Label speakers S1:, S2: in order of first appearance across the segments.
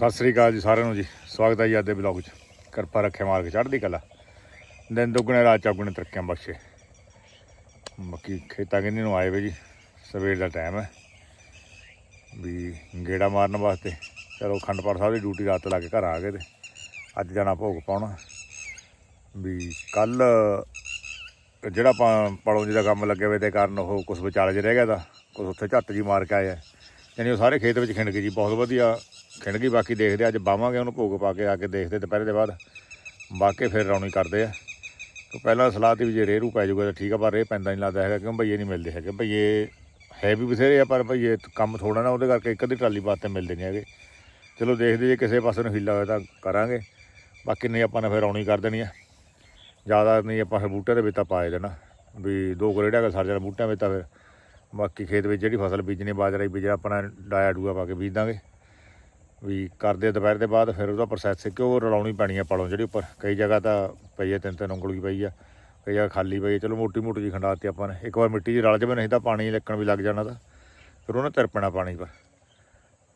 S1: ਸਤਿ ਸ੍ਰੀ ਅਕਾਲ ਜੀ ਸਾਰਿਆਂ ਨੂੰ ਜੀ। ਸਵਾਗਤ ਹੈ ਜੀ ਅੱਜ ਦੇ ਬਲੌਗ 'ਚ। ਕਿਰਪਾ ਰੱਖੇ ਮਾਰ ਕੇ ਚੜ੍ਹਦੀ ਕਲਾ। ਦਿਨ ਦੁੱਗਣੇ, ਰਾਤ ਚੌਗੁਣੇ ਤਰੱਕੀਆਂ ਬਖਸ਼ੇ। ਮੱਕੀ ਖੇਤਾਂ ਕਿੰਨੀ ਨੂੰ ਆਏ ਵੇ ਜੀ। ਸਵੇਰ ਦਾ ਟਾਈਮ ਹੈ। ਵੀ ਗੇੜਾ ਮਾਰਨ ਵਾਸਤੇ। ਚਲੋ ਖੰਡਪਾਠ ਸਾਹਿਬ ਦੀ ਡਿਊਟੀ ਰਾਤ ਲਾ ਕੇ ਘਰ ਆ ਗਏ ਤੇ ਅੱਜ ਜਾਣਾ ਭੋਗ ਪਾਉਣਾ। ਵੀ ਕੱਲ ਜਿਹੜਾ ਆਪਾਂ ਪੜੋਂ ਜੀ ਦਾ ਕੰਮ ਲੱਗੇ ਹੋਏ ਤੇ ਕਾਰਨ ਉਹ ਕੁਝ ਵਿਚਾਲੇ 'ਚ ਰਹਿ ਗਿਆ ਦਾ ਕੁਝ ਉੱਥੇ ਝੱਟ ਜੀ ਮਾਰ ਕੇ ਆਇਆ ਯਾਨੀ ਉਹ ਸਾਰੇ ਖੇਤ ਵਿੱਚ ਖਿੰਡ ਗਈ ਜੀ। ਬਹੁਤ ਵਧੀਆ ਖਿੰਡ ਗਈ, ਬਾਕੀ ਦੇਖਦੇ ਅੱਜ ਬਾਵਾਂਗੇ ਉਹਨੂੰ ਭੋਗ ਪਾ ਕੇ ਆ ਕੇ ਦੇਖਦੇ ਦੁਪਹਿਰੇ ਦੇ ਬਾਅਦ। ਬਾਕੇ ਫਿਰ ਰੌਣੀ ਕਰਦੇ ਆ। ਤੇ ਪਹਿਲਾਂ ਸਲਾਹ ਤੀ ਵੀ ਜੇ ਰੇਰੂ ਪੈ ਜਾਊਗਾ ਤਾਂ ਠੀਕ ਆ, ਪਰ ਇਹ ਪੈਂਦਾ ਨਹੀਂ ਲੱਗਦਾ ਹੈਗਾ, ਕਿਉਂ ਭਈਏ ਨਹੀਂ ਮਿਲਦੇ ਹੈਗੇ। ਭਈਏ ਹੈ ਵੀ ਬਥੇਰੇ ਆ, ਪਰ ਭਈਏ ਕੰਮ ਥੋੜਾ ਨਾ, ਉਹਦੇ ਕਰਕੇ ਇੱਕ ਅੱਧੀ ਟਰਾਲੀ ਵਾਸਤੇ ਮਿਲਦੇ ਨਹੀਂ ਹੈਗੇ। ਚਲੋ ਦੇਖਦੇ ਜੇ ਕਿਸੇ ਪਾਸੇ ਨੂੰ ਹਿੱਲਾ ਹੋਇਆ ਤਾਂ ਕਰਾਂਗੇ। ਬਾਕੀ ਨਹੀਂ, ਆਪਾਂ ਨੇ ਫਿਰ ਰੌਣੀ ਕਰ ਦੇਣੀ ਆ। ਜ਼ਿਆਦਾ ਨਹੀਂ, ਆਪਾਂ ਫਿਰ ਬੂਟੇ ਦੇ ਵਿੱਚ ਤਾਂ ਪਾਏ ਦੇਣਾ। ਵੀ ਦੋ ਗਰੇੜਿਆ ਕੇ ਸਰ ਜਾਣਾ, ਬੂਟਿਆਂ ਵਿੱਚ ਤਾਂ ਫਿਰ। ਬਾਕੀ ਖੇਤ ਵਿੱਚ ਜਿਹੜੀ ਫਸਲ ਬੀਜਣੀ, ਬਾਜਰਾ ਹੀ ਬੀਜਣਾ, ਆਪਣਾ ਡਾਇਆ ਡੂਆ ਪਾ ਕੇ ਬੀਜ ਦਾਂਗੇ। ਵੀ ਕਰਦੇ ਦੁਪਹਿਰ ਦੇ ਬਾਅਦ ਫਿਰ ਉਹਦਾ ਪ੍ਰੋਸੈਸ ਕਿਉਂ ਰਲਾਉਣੀ ਪੈਣੀ ਆ ਪਲੋਂ ਜਿਹੜੀ ਉੱਪਰ। ਕਈ ਜਗ੍ਹਾ ਤਾਂ ਪਈ ਆ, ਤਿੰਨ ਤਿੰਨ ਉਂਗਲੀ ਪਈ ਆ। ਕਈ ਜਗ੍ਹਾ ਖਾਲੀ ਪਈ ਆ। ਚਲੋ ਮੋਟੀ ਮੋਟੀ ਜੀ ਖੰਡਾਤੀ ਆਪਾਂ ਨੇ। ਇੱਕ ਵਾਰ ਮਿੱਟੀ 'ਚ ਰਲ ਜਾਵੇ, ਨਹੀਂ ਤਾਂ ਪਾਣੀ ਲੱਕਣ ਵੀ ਲੱਗ ਜਾਣਾ ਤਾਂ। ਫਿਰ ਉਹਨੇ ਤਿਰ ਪੈਣਾ ਪਾਣੀ ਪਰ।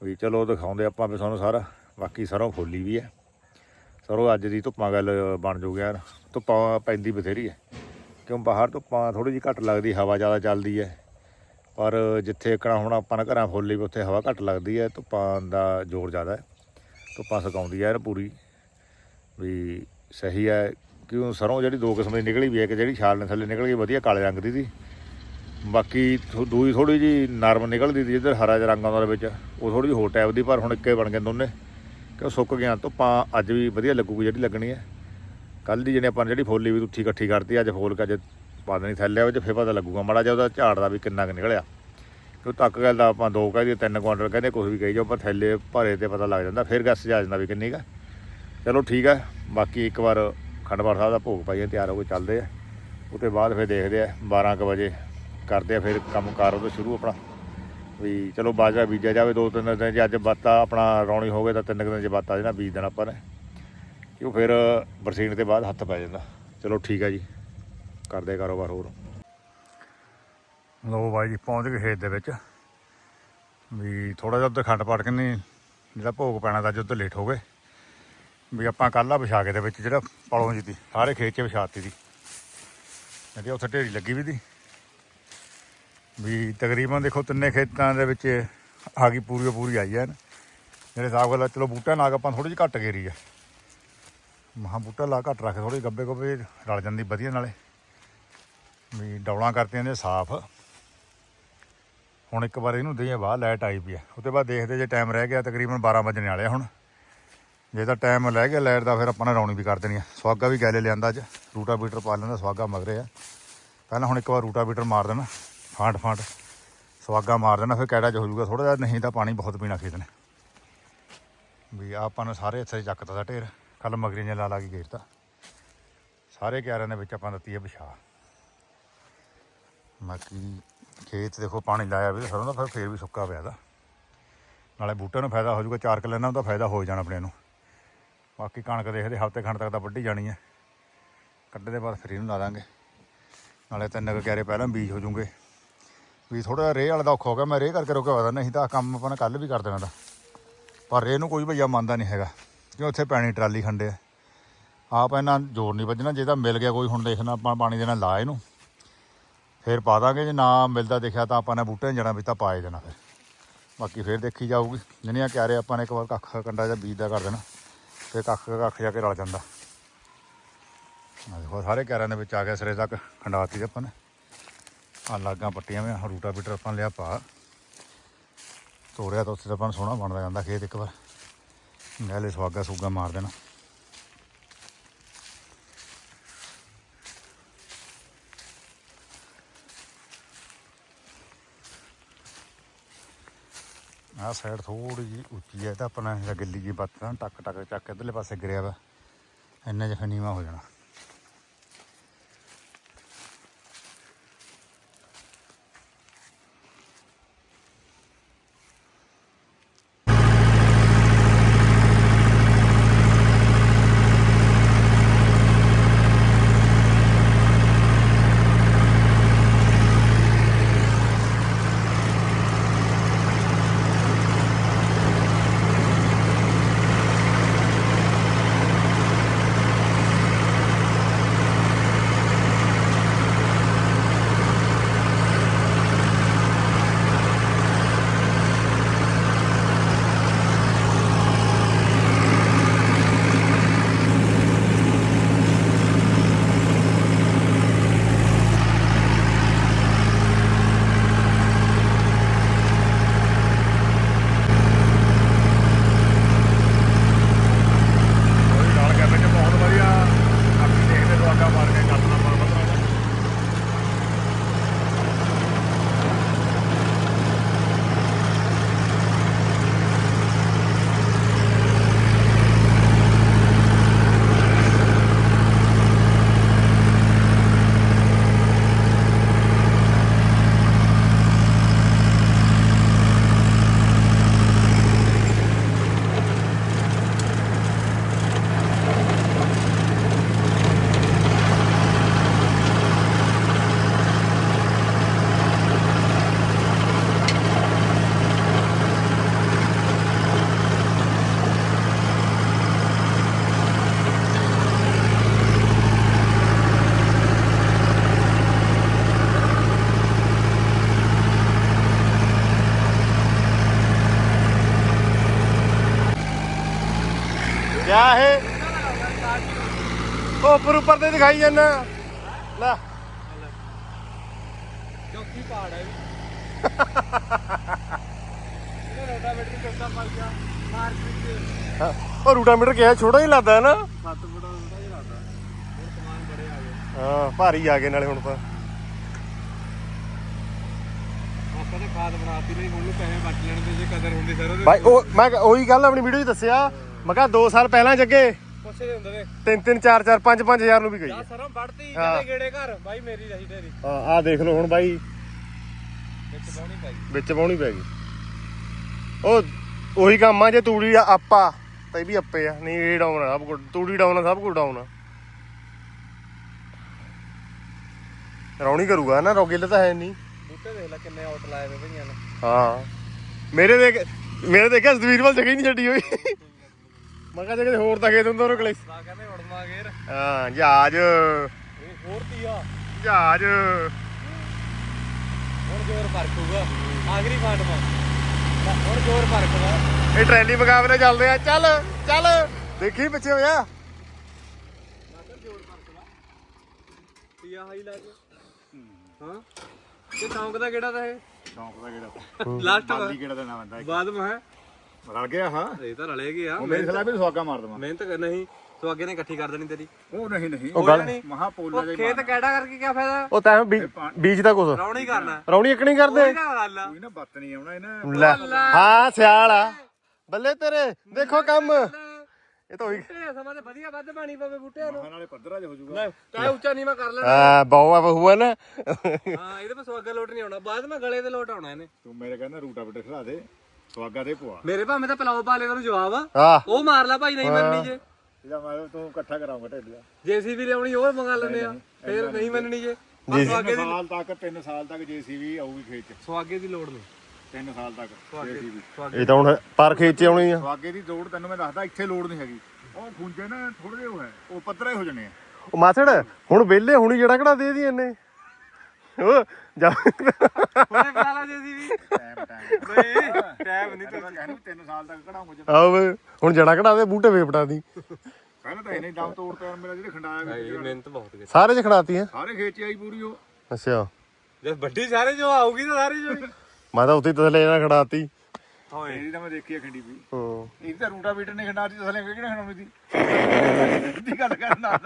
S1: ਵੀ ਚਲੋ ਦਿਖਾਉਂਦੇ ਆਪਾਂ ਵੀ ਤੁਹਾਨੂੰ ਸਾਰਾ। ਬਾਕੀ ਸਰੋਂ ਫੁੱਲੀ ਵੀ ਹੈ ਸਰੋਂ ਅੱਜ ਦੀ ਧੁੱਪਾਂ ਗੱਲ ਬਣ ਜੂ ਗਿਆ ਧੁੱਪਾਂ ਪੈਂਦੀ ਬਥੇਰੀ ਹੈ ਕਿਉਂ ਬਾਹਰ ਧੁੱਪਾਂ ਥੋੜੀ ਜਿਹੀ ਘੱਟ ਲੱਗਦੀ, ਹਵਾ ਜ਼ਿਆਦਾ ਚੱਲਦੀ ਹੈ ਪਰ ਜਿੱਥੇ ਇੱਕਣਾ ਹੁਣ ਆਪਾਂ ਨੇ ਘਰਾਂ ਫੋਲੀ ਵੀ ਉੱਥੇ ਹਵਾ ਘੱਟ ਲੱਗਦੀ ਹੈ, ਧੁੱਪਾਂ ਦਾ ਜ਼ੋਰ ਜ਼ਿਆਦਾ ਹੈ। ਧੁੱਪਾਂ ਸੁਕਾਉਂਦੀ ਹੈ ਇਹ ਪੂਰੀ। ਵੀ ਸਹੀ ਹੈ, ਕਿਉਂ ਸਰੋਂ ਜਿਹੜੀ ਦੋ ਕਿਸਮ ਦੀ ਨਿਕਲੀ ਵੀ ਹੈ ਕਿ ਜਿਹੜੀ ਛਾਲ ਨੇ ਥੱਲੇ ਨਿਕਲ ਗਈ, ਵਧੀਆ ਕਾਲੇ ਰੰਗ ਦੀ ਸੀ। ਬਾਕੀ ਥੋ- ਦੂਈ ਥੋੜੀ ਜੀ ਨਰਮ ਨਿਕਲਦੀ ਸੀ, ਜਿੱਧਰ ਹਰਾ ਜਿਹਾ ਰੰਗ ਆਉਂਦਾ ਉਹਦੇ ਵਿੱਚ, ਉਹ ਥੋੜੀ ਜਿਹੀ ਹੋਰ ਟਾਈਪ ਦੀ, ਪਰ ਹੁਣ ਇੱਕੇ ਬਣ ਗਏ ਦੋਨੇ। ਕਿ ਉਹ ਸੁੱਕ ਗਿਆ ਧੁੱਪਾਂ ਅੱਜ ਵੀ ਵਧੀਆ ਲੱਗੂਗੀ ਜਿਹੜੀ ਲੱਗਣੀ ਹੈ। ਕੱਲ ਦੀ ਜਿਹਨੇ ਆਪਾਂ ਜਿਹੜੀ ਫੋਲੀ ਵੀ ਉੱਥੀ ਇਕੱਠੀ ਕਰਤੀ, ਅੱਜ ਫੋਲ ਕੇ ਅੱਜ ਪਾ ਦੇਣੀ ਥੱਲੇ 'ਚ ਫਿਰ ਪਤਾ ਲੱਗੂਗਾ। ਮਾੜਾ ਜਿਹਾ ਉਹਦਾ ਝਾੜ ਦਾ ਵੀ ਕਿੰਨਾ ਕੁ ਨਿਕਲਿਆ। ਕਿਉਂ ਤੱਕ ਗੱਲ ਦਾ ਆਪਾਂ ਦੋ ਕਹਿ ਦਈਏ, ਤਿੰਨ ਕੁਆਂਟਲ ਕਹਿੰਦੇ ਕੁਝ ਵੀ ਕਹੀ ਜਾਓ, ਪਰ ਥੱਲੇ ਭਰੇ ਤੇ ਪਤਾ ਲੱਗ ਜਾਂਦਾ। ਫਿਰ ਗੈਸ ਜਾ ਜਾਂਦਾ ਵੀ ਕਿੰਨੀ ਕਾ ਚਲੋ ਠੀਕ ਹੈ ਬਾਕੀ ਇੱਕ ਵਾਰ ਖੰਡਵਾਰ ਸਾਹਿਬ ਦਾ ਭੋਗ ਪਾਈਏ, ਤਿਆਰ ਹੋ ਕੇ ਚੱਲਦੇ ਆ। ਉਹਦੇ ਬਾਅਦ ਫਿਰ ਦੇਖਦੇ ਆ 12 ਕੁ ਵਜੇ ਕਰਦੇ ਆ ਫਿਰ ਕੰਮ ਕਾਰ ਉਹਦਾ ਸ਼ੁਰੂ ਆਪਣਾ। ਵੀ ਚਲੋ ਬਾਜਰਾ ਬੀਜਿਆ ਜਾਵੇ, ਦੋ ਤਿੰਨ ਦਿਨ ਜੇ ਅੱਜ ਬਾਤਾ ਆਪਣਾ ਰੌਣੀ ਹੋ ਗਏ ਤਾਂ ਤਿੰਨ ਕੁ ਦਿਨ ਜੇ ਬਾਤਾ ਜਿਹੜਾ ਬੀਜ ਦੇਣਾ ਆਪਾਂ ਨੇ। ਕਿਉਂ ਫਿਰ ਬਰਸੀਨ ਤੇ ਬਾਅਦ ਹੱਥ ਪੈ ਜਾਂਦਾ। ਚਲੋ ਠੀਕ ਹੈ ਜੀ। ਕਰਦੇ ਕਾਰੋਬਾਰ ਹੋਰ। ਲੋ ਬਾਈ ਜੀ, ਪਹੁੰਚ ਗਏ ਖੇਤ ਦੇ ਵਿੱਚ। ਵੀ ਥੋੜਾ ਜਿਹਾ ਉੱਧਰ ਖੰਡ ਪਾਟ ਕੇ ਨਹੀਂ, ਜਿਹੜਾ ਭੋਗ ਪੈਣਾ ਤਾਂ ਅੱਜ ਉੱਧਰ ਲੇਟ ਹੋ ਗਏ। ਵੀ ਆਪਾਂ ਕੱਲ੍ਹ ਆ ਵਿਛਾ ਕੇ ਦੇ ਵਿੱਚ ਜਿਹੜਾ ਪਲੋਂ ਜੀ ਦੀ, ਸਾਰੇ ਖੇਤ 'ਚ ਵਿਛਾਤੀ ਦੀ। ਜਿਹੜੀ ਉੱਥੇ ਢੇਰੀ ਲੱਗੀ ਵੀ ਦੀ। ਵੀ ਤਕਰੀਬਨ ਦੇਖੋ ਤਿੰਨੇ ਖੇਤਾਂ ਦੇ ਵਿੱਚ ਆ ਗਈ ਪੂਰੀ ਪੂਰੀ ਆਈ ਹੈ ਨਾ ਮੇਰੇ ਹਿਸਾਬ ਨਾਲ ਚਲੋ ਬੂਟਾ ਨਾਗ ਆਪਾਂ ਥੋੜੀ ਜਿਹੀ ਘੱਟ ਗੇਰੀ ਆ। ਮਹਾ ਬੂਟਾ ਲਾ ਘੱਟ ਰੱਖ ਥੋੜੀ ਗੱਬੇ ਗੱਬੇ ਰਲ ਜਾਂਦੀ ਵਧੀਆ ਨਾਲੇ। ਵੀ ਡੌਲਾਂ ਕਰਤੀਆਂ ਨੇ ਸਾਫ਼। ਹੁਣ ਇੱਕ ਵਾਰ ਇਹਨੂੰ ਦਈਏ ਬਾਹਰ, ਲਾਈਟ ਆਈ ਪਈ ਆ ਉਹਦੇ ਬਾਅਦ ਦੇਖਦੇ ਜੇ ਟਾਈਮ ਰਹਿ ਗਿਆ, ਤਕਰੀਬਨ 12 ਵਜਣੇ ਵਾਲੇ ਹੁਣ। ਜੇ ਤਾਂ ਟਾਈਮ ਰਹਿ ਗਿਆ ਲਾਈਟ ਦਾ, ਫਿਰ ਆਪਾਂ ਨੇ ਰੌਣੀ ਵੀ ਕਰ ਦੇਣੀ ਆ। ਸਵਾਗਾ ਵੀ ਗੈਲੇ ਲਿਆਂਦਾ ਅੱਜ। ਰੂਟਾ ਬੀਟਰ ਪਾ ਲੈਂਦਾ ਸਵਾਗਾ ਮਗਰੇ ਆ। ਪਹਿਲਾਂ ਹੁਣ ਇੱਕ ਵਾਰ ਰੂਟਾ ਬੀਟਰ ਮਾਰ ਦੇਣਾ। ਫਾਂਟ ਫਾਂਟ। ਸਵਾਗਾ ਮਾਰ ਦੇਣਾ, ਫਿਰ ਕੈੜਾ ਚ ਹੋ ਜਾਊਗਾ ਥੋੜਾ ਜਿਹਾ, ਨਹੀਂ ਤਾਂ ਪਾਣੀ ਬਹੁਤ ਪੀਣਾ ਖੇਤ ਨੇ। ਵੀ ਆਪਾਂ ਨੇ ਸਾਰੇ ਇੱਥੇ ਚੱਕਤਾ ਦਾ ਢੇਰ। ਕੱਲ ਮਗਰੇ ਨੇ ਲਾ ਲਾ ਕੇ ਗੇਰਤਾ ਸਾਰੇ ਕਿਆਰਿਆਂ ਦੇ ਵਿੱਚ ਆਪਾਂ ਦਿੱਤੀ ਹੈ ਵਿਛਾ। ਬਾਕੀ ਖੇਤ ਦੇਖੋ ਪਾਣੀ ਲਾਇਆ ਵੀ ਸਰੋਂ ਦਾ ਫਿਰ ਫੇਰ ਵੀ ਸੁੱਕਾ ਪਿਆ ਦਾ ਨਾਲੇ ਬੂਟਿਆਂ ਨੂੰ ਫਾਇਦਾ ਹੋ ਜਾਊਗਾ ਚਾਰ ਕਿੱਲੇ ਨਾਲ ਉਹਦਾ ਫਾਇਦਾ ਹੋ ਜਾਣਾ ਆਪਣੇ ਨੂੰ। ਬਾਕੀ ਕਣਕ ਦੇਖਦੇ ਹਫ਼ਤੇ ਖੰਡ ਤੱਕ ਤਾਂ ਵੱਢੀ ਜਾਣੀ ਹੈ। ਕੱਢੇ ਦੇ ਬਾਅਦ ਫਿਰ ਇਹਨੂੰ ਲਾ ਦਾਂਗੇ। ਨਾਲੇ ਤਿੰਨ ਕੁ ਕਿਆਰੇ ਪਹਿਲਾਂ ਬੀਜ ਹੋ ਜੂਗੇ ਵੀ ਥੋੜਾ ਰੇਹ ਵਾਲਾ ਦਾ ਔਖਾ ਹੋ ਗਿਆ ਮੈਂ ਰੇਹ ਕਰਕੇ ਰੁਕਿਆ ਹੋਇਆ ਤਾ, ਨਹੀਂ ਤਾਂ ਕੰਮ ਆਪਾਂ ਨੇ ਕੱਲ ਵੀ ਕਰ ਦੇਣਾ ਦਾ ਪਰ ਰੇਹ ਨੂੰ ਕੋਈ ਭਈਆ ਮੰਨਦਾ ਨਹੀਂ ਹੈਗਾ ਕਿਉਂ ਉੱਥੇ ਪੈਣੀ ਟਰਾਲੀ ਖੰਡੇ ਆ। ਆਪ ਇਹਨਾਂ ਜ਼ੋਰ ਨਹੀਂ ਵੱਜਣਾ ਜੇ ਤਾਂ ਮਿਲ ਗਿਆ ਕੋਈ ਹੁਣ ਦੇਖਣਾ ਆਪਾਂ ਪਾਣੀ ਦੇਣਾ ਲਾ ਇਹਨੂੰ। ਫਿਰ ਪਾ ਦਾਂਗੇ, ਜੇ ਨਾ ਮਿਲਦਾ ਦੇਖਿਆ ਤਾਂ ਆਪਾਂ ਨੇ ਬੂਟੇ ਜੜਾਂ ਵਿੱਚ ਤਾਂ ਪਾਏ ਦੇਣਾ ਫਿਰ। ਬਾਕੀ ਫਿਰ ਦੇਖੀ ਜਾਊਗੀ। ਜਿਹੜੀਆਂ ਕਿਆਰੇ ਆਪਾਂ ਨੇ ਇੱਕ ਵਾਰ ਕੱਖ ਕੰਡਾ ਜਾਂ ਬੀਜ ਦਾ ਕਰ ਦੇਣਾ, ਫਿਰ ਕੱਖ ਕੱਖ ਜਾ ਕੇ ਰਲ ਜਾਂਦਾ। ਦੇਖੋ, ਸਾਰੇ ਕਿਆਰਿਆਂ ਦੇ ਵਿੱਚ ਆ ਗਿਆ ਸਿਰੇ ਤੱਕ ਖੰਡਾਤੀ ਆਪਾਂ ਨੇ। ਆ ਲਾਗਾਂ ਪੱਟੀਆਂ ਵੇ ਰੂਟਾ ਬੀਟਰ ਆਪਾਂ ਲਿਆ ਪਾ। ਤੋੜਿਆ ਤਾਂ ਉੱਥੇ ਤਾਂ ਆਪਾਂ ਨੂੰ ਸੋਹਣਾ ਬਣਦਾ ਜਾਂਦਾ ਖੇਤ ਇੱਕ ਵਾਰ। ਗਹਿਲੇ ਸਵਾਗਾ ਸੂਗਾ ਮਾਰ ਦੇਣਾ। ਆਹ ਸਾਈਡ ਥੋੜੀ ਜੀ ਉੱਚੀ ਹੈ ਤਾਂ ਆਪਣਾ ਜਿਹੜਾ ਗਿੱਲੀ ਜੀ ਬੱਤ ਟੱਕ ਟੱਕ ਚੱਕ ਇਧਰਲੇ ਪਾਸੇ ਗਿਰਿਆ ਵਾ। ਇੰਨਾ ਜਿਹਾ ਨੀਵਾ ਹੋ ਜਾਣਾ।
S2: ਕਿਆ ਇਹ। ਉਹ ਉੱਪਰ ਉੱਪਰ ਤੇ ਦਿਖਾਈ ਜਾਂਦਾ। ਲੈ।
S3: ਚੌਕੀ ਪਹਾੜ ਹੈ ਵੀ। ਇਹਦਾ ਰੋਟਾਵੇਟਰ ਚੌਕਾ ਪਾ ਗਿਆ? ਮਾਰਕੀਟ ਚ।
S2: ਹਾਂ, ਉਹ ਰੂਟਾਮੀਟਰ ਕਿਹਾ ਛੋਟਾ ਹੀ ਲੱਗਦਾ ਹੈ ਨਾ।
S3: ਸੱਤ ਫੁੱਟ ਦਾ ਰੋਟਾ ਜਿਹਾ ਲੱਗਦਾ। ਹੁਣ ਸਮਾਨ ਬੜੇ ਆ ਗਏ।
S2: ਹਾਂ ਭਾਰੀ ਆ ਗਏ ਨਾਲੇ ਹੁਣ ਤਾਂ।
S3: ਆਪਾਂ ਤਾਂ ਖਾਦ ਬਣਾਤੀ ਨਹੀਂ ਹੁਣ ਨੂੰ ਪੈਸੇ ਵੱਟ ਲੈਣ ਤੇ ਜੇ ਕਦਰ ਹੁੰਦੀ ਸਰ ਉਹਦੇ
S2: ਭਾਈ ਉਹ ਮੈਂ ਕਿਹਾ ਉਹੀ ਗੱਲ ਆਪਣੀ ਵੀਡੀਓ 'ਚ ਦੱਸਿਆ। ਮੈਂ ਕਿਹਾ 2 ਸਾਲ ਪਹਿਲਾਂ ਜੱਗੇ।
S3: ਪੁੱਛੇ ਦੇ ਹੁੰਦੇ ਨੇ।
S2: 3 3 4 4 5 5000 ਨੂੰ ਵੀ ਗਈ।
S3: ਜਾ ਸਰੋਂ ਵੱਢਤੀ
S2: ਹਾਂ।
S3: ਕਹਿੰਦੇ ਗੇੜੇ ਘਰ। ਬਾਈ ਮੇਰੀ ਰਹੀ ਤੇਰੀ।
S2: ਹਾਂ ਆਹ ਦੇਖ ਲਓ ਹੁਣ ਬਾਈ।
S3: ਵਿੱਚ ਪਾਉਣੀ ਪੈ ਗਈ।
S2: ਵਿੱਚ ਪਾਉਣੀ ਪੈ ਗਈ। ਉਹ ਉਹੀ ਕੰਮ ਆ ਜੇ ਤੂੜੀ ਆ ਆਪਾ। ਤਾਂ ਇਹ ਵੀ ਅੱਪੇ ਆ। ਨਹੀਂ ਇਹ ਡਾਊਨ ਆ ਸਭ ਕੁਝ ਤੂੜੀ ਡਾਊਨ ਆ ਸਭ ਕੁਝ ਡਾਊਨ ਆ। ਰੌਣੀ ਕਰੂਗਾ ਨਾ ਰੋਗਿਲ ਤਾਂ ਹੈ ਨਹੀਂ।
S3: ਬੂਟੇ ਦੇਖ ਲੈ ਕਿੰਨੇ ਆਊਟ ਲਾਏ ਵੇ ਭਈਆਂ ਨੇ।
S2: ਹਾਂ। ਮੇਰੇ ਦੇਖ ਮੇਰੇ ਦੇਖਿਆ ਸਤਵੀਰ ਵੱਲ ਜਗ੍ਹਾ ਹੀ ਨਹੀਂ ਛੱਡੀ ਹੋਈ। ਮੈਂ ਕਿਹਾ ਜੇ ਕਿਤੇ ਹੋਰ ਤਾਂ ਖੇਤ ਹੁੰਦਾ ਉਹਨੂੰ ਕਲੇ
S3: ਤਾਂ ਕਹਿੰਦੇ ਉੜਮਾ ਗੇਰ।
S2: ਹਾਂ ਜਹਾਜ਼।
S3: ਇਹ ਹੋਰ ਤੀਆ
S2: ਜਹਾਜ਼।
S3: ਹੁਣ ਜ਼ੋਰ ਪਰਖੂਗਾ ਆਖਰੀ ਫਾਟਮਾ ਹੁਣ ਜ਼ੋਰ ਪਰਖੂਗਾ
S2: ਇਹ ਟਰੈਲੀ ਮੁਕਾਬਲੇ ਚੱਲਦੇ ਆ। ਚੱਲ ਚੱਲ। ਦੇਖੀ ਪਿੱਛੇ ਹੋਇਆ।
S3: ਤੀਆ ਹਾਈ ਲਾ ਕੇ ਹਾਂ? ਇਹ ਚੌਂਕ ਦਾ ਕਿਹੜਾ ਦਾ ਇਹ?
S1: ਸ਼ੌਂਕ ਦਾ ਕਿਹੜਾ?
S3: ਲਾਸਟ
S1: ਬਾਦੀ ਕਿਹੜਾ ਦਾ ਨਾਮ ਆਂਦਾ
S3: ਬਾਅਦ ਮੈਂ
S1: ਰਲ ਗਿਆ ਹਾਂ।
S3: ਇਹ ਤਾਂ ਰਲੇ ਗਿਆ
S1: ਉਹ ਮੇਰੇ ਖਿਲਾਫ ਵੀ ਸਵਾਗਾ ਮਾਰ ਦਵਾਂ।
S3: ਮਿਹਨਤ ਕਰ ਨਹੀਂ ਤੂੰ ਅੱਗੇ ਨੇ ਇਕੱਠੀ ਕਰ ਦੇਣੀ ਤੇਰੀ।
S1: ਉਹ ਨਹੀਂ ਨਹੀਂ।
S2: ਉਹ ਗੱਲ
S1: ਮਹਾ ਪੋਲਾ
S3: ਉਹ ਖੇਤ ਕਿਹੜਾ ਕਰਕੇ ਕੀ ਫਾਇਦਾ?
S2: ਉਹ ਤਾਂ ਬੀ- ਬੀਜ ਦਾ ਕੁਛ।
S3: ਰੌਣੀ ਕਰਨਾ।
S2: ਰੌਣੀ ਇੱਕ ਨਹੀਂ ਕਰਦੇ।
S3: ਇਹਦਾ ਗੱਲ। ਆ
S1: ਕੋਈ ਨਾ ਬੱਤ ਨਹੀਂ ਆਉਣਾ ਇਹਨਾਂ
S2: ਲੈ। ਹਾਂ ਸਿਆਲ ਆ। ਬੱਲੇ ਤੇਰੇ ਦੇਖੋ ਕੰਮ। ਇਹ ਤਾਂ ਹੋਈ
S3: ਬੂਟੇ ਸਮਾਂ ਤੇ ਵਧੀਆ ਵੱਧ ਪਾਣੀ ਪਵੇ ਬੂਟਿਆਂ ਨੂੰ।
S1: ਮਹਾਂ ਨਾਲੇ ਪੱਧਰਾ ਜਿਹਾ ਹੋ ਜਾਊਗਾ।
S3: ਤਾਂ ਉੱਚਾ ਨਹੀਂ ਮੈਂ ਕਰ ਲੈਣਾ।
S2: ਹਾਂ ਬਹੁਆ ਬਹੂਆ ਨਾ।
S3: ਹਾਂ ਇਹਦੇ ਪਰ ਸਵਾਗਾ ਲੋਟ ਨਹੀਂ ਆਉਣਾ। ਬਾਅਦ ਮੈਂ ਗਲੇ ਤੇ ਲੋਟ ਆਉਣਾ ਇਹਨੇ।
S1: ਤੂੰ ਮੇਰੇ ਕਹਿੰਦਾ ਰੂਟਾ ਬਿਟੇ ਖਿਲਾ ਦੇ। ਸਵਾਗਾ ਦੇ ਪਵਾ
S3: ਮੇਰੇ ਭਾਵੇਂ ਤਾਂ ਪਲਾਓ ਪਾ ਲੈ ਤੈਨੂੰ ਜਵਾਬ। ਆ
S2: ਹਾਂ।
S3: ਉਹ ਮਾਰ ਲੈ ਭਾਈ ਨਹੀਂ ਮੰਨਣੀ ਜੇ।
S1: ਇਹਦਾ ਮੈਂ ਤੂੰ ਇਕੱਠਾ ਕਰਾਉਂਗਾ ਢਿੱਡ। ਦਾ
S3: ਜੇਸੀਬੀ ਲਿਆਉਣੀ ਉਹ ਮੰਗਾ ਲੈਂਦੇ ਆ। ਫੇਰ ਨਹੀਂ ਮੰਨਣੀ ਜੇ। ਸਵਾਗੇ ਦੀ
S1: ਸਾਲ ਤੱਕ 3 ਸਾਲ ਤੱਕ ਜੀਸੀਬੀ ਆਊਗੀ ਖੇਤ ਚ।
S3: ਸਵਾਗੇ ਦੀ ਲੋੜ ਨਹੀਂ।
S1: 3 ਸਾਲ ਤੱਕ ਜੀਸੀਬੀ।
S2: ਇਹ ਤਾਂ ਹੁਣ ਪਰ ਖੇਤ ਚ ਆਉਣੀ ਆ।
S1: ਸਵਾਗੇ ਦੀ ਲੋੜ ਤੈਨੂੰ ਮੈਂ ਦੱਸਦਾ ਇੱਥੇ ਲੋੜ ਨਹੀਂ ਹੈਗੀ। ਉਹ ਖੁੰਝੇ ਨਾ ਥੋੜੇ ਜਿਹੇ ਉਹ ਹੈ। ਉਹ ਪੱਧਰੇ ਹੋ ਜਾਣੇ ਆ।
S2: ਉਹ ਮਾਸੜ ਹੁਣ ਵਿਹਲੇ ਹੁਣੀ ਜਿਹੜਾ ਕਿਹੜਾ ਦੇ ਦੀ ਇਹਨੇ? ਉਹ ਜਾ।
S3: ਉਹਨੇ ਬਣਾ ਲਾ ਜੇਸੀਬੀ
S1: ਟਾਈਮ ਟਾਈਮ
S3: ਨਹੀਂ ਟਾਈਮ ਨਹੀਂ
S1: ਤੂੰ ਕਹਿੰਦਾ 3 ਸਾਲ ਤੱਕ ਕਢਾਉਂਗਾ ਜਦ
S2: ਆਓ ਵੇ, ਹੁਣ ਜੜਾ ਕਢਾ ਦੇ ਬੂਟੇ ਵੇਪਟਾ ਦੀ।
S1: ਪਹਿਲਾਂ ਤਾਂ ਇਹਨੇ ਦਮ ਤੋੜ ਪਿਆ ਮੇਰਾ ਜਿਹੜੇ ਖੰਡਾਇਆ ਵੀ
S3: ਇਹ ਮਿਹਨਤ ਬਹੁਤ ਕੀਤੀ
S2: ਸਾਰੇ ਚ ਖੜਾਤੀਆਂ
S1: ਸਾਰੇ ਖੇਤ ਚ ਆਈ ਪੂਰੀ ਉਹ।
S2: ਅੱਛਾ।
S3: ਜੇ ਵੱਡੀ ਸਾਰੇ ਜੋ ਆਊਗੀ ਤਾਂ ਸਾਰੇ ਜੋ
S2: ਮੈਂ ਤਾਂ ਉੱਥੇ ਹੀ ਤਸਲੇ ਨਾਲ ਖੜਾਤੀ
S3: ਹੋਏ
S1: ਇਹਦੀ ਤਾਂ ਮੈਂ ਦੇਖੀ ਆ ਖੰਡੀ ਵੀ।
S2: ਹਾਂ।
S1: ਇਹ ਤਾਂ ਰੂਟਾ ਬੀਟਰ ਨੇ ਖੰਡਾ ਦੀ ਥਲੇ ਕਿਹਨੇ ਖਣਾਉਣੀ ਦੀ ਦੀ ਗੱਲ ਕਰਨਾ